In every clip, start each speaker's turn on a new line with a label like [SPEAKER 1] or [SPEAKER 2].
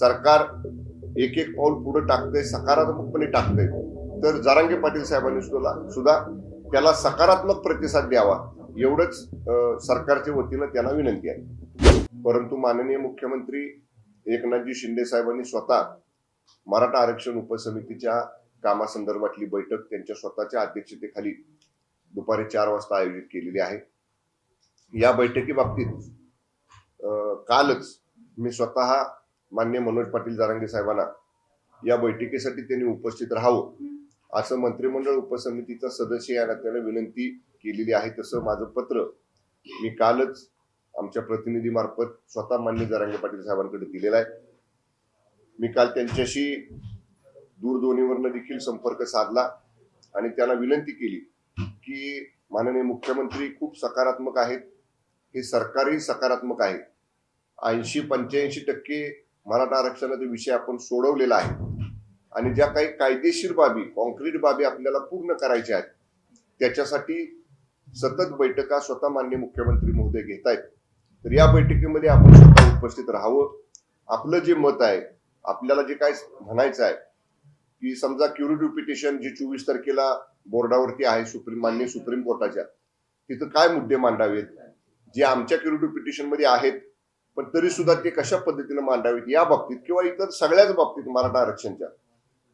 [SPEAKER 1] सरकार एक एक पाऊल पुढे टाकतंय सकारात्मकपणे टाकतंय. तर जारांगे पाटील साहेबांनी सुद्धा सुद्धा त्याला सकारात्मक प्रतिसाद द्यावा एवढंच सरकारच्या वतीनं त्यांना विनंती आहे. परंतु माननीय मुख्यमंत्री एकनाथजी शिंदे साहेबांनी स्वतः मराठा आरक्षण उपसमितीच्या कामासंदर्भातली बैठक त्यांच्या स्वतःच्या अध्यक्षतेखाली दुपारी चार वाजता आयोजित केलेली आहे. या बैठकीबाबतीत कालच मी स्वतः मान्य मनोज पाटील जारांगे साहेबांना या बैठकीसाठी त्यांनी उपस्थित राहावं असं मंत्रिमंडळ उपसमितीचा सदस्य या नात्याने विनंती केलेली आहे. तसं माझं पत्र मी कालच आमच्या प्रतिनिधीमार्फत स्वतः मान्य जारांगे पाटील साहेबांकडे दिलेलं आहे. मी काल त्यांच्याशी दूरध्वनीवरनं देखील संपर्क साधला आणि त्यांना विनंती केली की माननीय मुख्यमंत्री खूप सकारात्मक आहेत. हे सरकारही सकारात्मक आहे. ऐंशी पंच्याऐंशी टक्के मराठा आरक्षणाचा विषय आपण सोडवलेला आहे. आणि ज्या काही कायदेशीर बाबी कॉन्क्रीट बाबी आपल्याला पूर्ण करायच्या आहेत त्याच्यासाठी सतत बैठका स्वतः मान्य मुख्यमंत्री महोदय घेत आहेत तर या बैठकीमध्ये आपण स्वतः उपस्थित राहावं. आपलं जे मत आहे आपल्याला जे काय म्हणायचं आहे की समजा क्युरिटी पिटिशन जी चोवीस तारखेला बोर्डावरती आहे सुप्रीम मान्य सुप्रीम कोर्टाच्या तिथं काय मुद्दे मांडावेत? जे आमच्या क्युरिटी पिटिशनमध्ये आहेत पण तरी सुद्धा ते कशा पद्धतीने मांडावीत या बाबतीत किंवा इतर सगळ्याच बाबतीत मराठा आरक्षणच्या?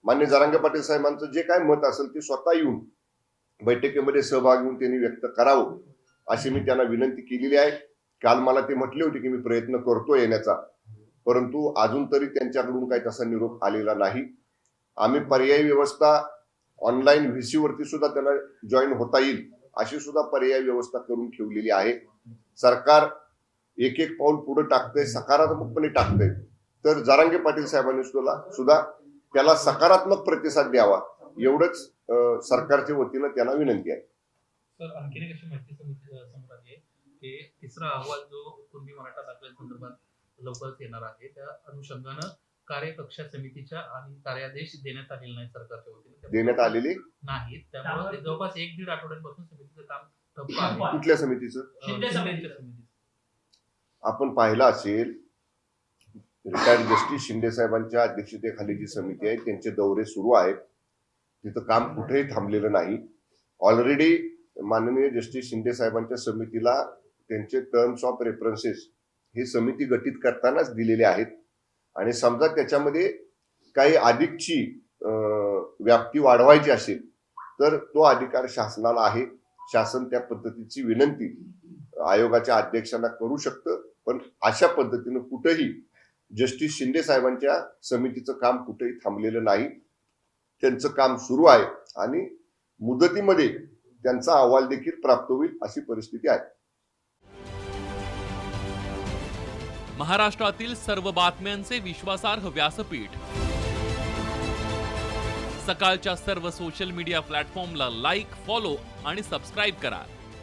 [SPEAKER 1] मान्य जारांगे पाटील साहेबांचं जे काय मत असेल ते स्वतः येऊन बैठकीमध्ये सहभाग घेऊन त्यांनी व्यक्त करावं अशी मी त्यांना विनंती केलेली आहे. काल मला ते म्हटले होते की मी प्रयत्न करतो येण्याचा परंतु अजून तरी त्यांच्याकडून काही तसा निरोप आलेला नाही. आम्ही पर्यायी व्यवस्था ऑनलाईन व्हीसी वरती सुद्धा त्यांना जॉईन होता येईल अशी सुद्धा पर्यायी व्यवस्था करून ठेवलेली आहे. सरकार एक एक पाऊल पुढे टाकतंय सकारात्मकपणे टाकतंय. तर जारांगे पाटील साहेबांनी सुद्धा सुद्धा त्याला सकारात्मक प्रतिसाद द्यावा एवढंच सरकारच्या वतीनं त्यांना विनंती आहे.
[SPEAKER 2] सर आणखीन एक अशी माहिती समोर आली आहे की तिसरा अहवाल जो कुणबी मराठा दाखल्या संदर्भात लवकरच येणार आहे त्या अनुषंगानं कार्यकक्षा समितीच्या आणि कार्यादेश देण्यात आलेले नाही सरकारच्या वतीने.
[SPEAKER 1] देण्यात आलेली?
[SPEAKER 2] नाहीत. त्यामुळे जवळपास एक दीड आठवड्यांपासून समितीचं काम ठप्प आहे.
[SPEAKER 1] कुठल्या समितीचं?
[SPEAKER 2] समितीचं.
[SPEAKER 1] आपण पाहिलं असेल रिटायर्ड जस्टिस शिंदे साहेबांच्या अध्यक्षतेखाली जी समिती आहे त्यांचे दौरे सुरू आहेत. तिथं काम कुठेही थांबलेलं नाही. ऑलरेडी माननीय जस्टिस शिंदे साहेबांच्या समितीला त्यांचे टर्म्स ऑफ रेफरन्सेस हे समिती गठीत करतानाच दिलेले आहेत. आणि समजा त्याच्यामध्ये काही अधिकची व्याप्ती वाढवायची असेल तर तो अधिकार शासनाला आहे. शासन त्या पद्धतीची विनंती आयोगाच्या अध्यक्षांना करू शकतं. पण अशा पद्धतीनं कुठेही जस्टिस शिंदे साहेबांच्या समितीचं काम कुठेही थांबलेलं नाही. त्यांचं काम सुरू आहे आणि मुदतीमध्ये त्यांचा अहवाल देखील प्राप्त होईल अशी परिस्थिती आहे.
[SPEAKER 3] महाराष्ट्रातील सर्व बातम्यांचे विश्वासार्ह व्यासपीठ. सकाळच्या सर्व सोशल मीडिया प्लॅटफॉर्मला लाईक फॉलो आणि सबस्क्राईब करा.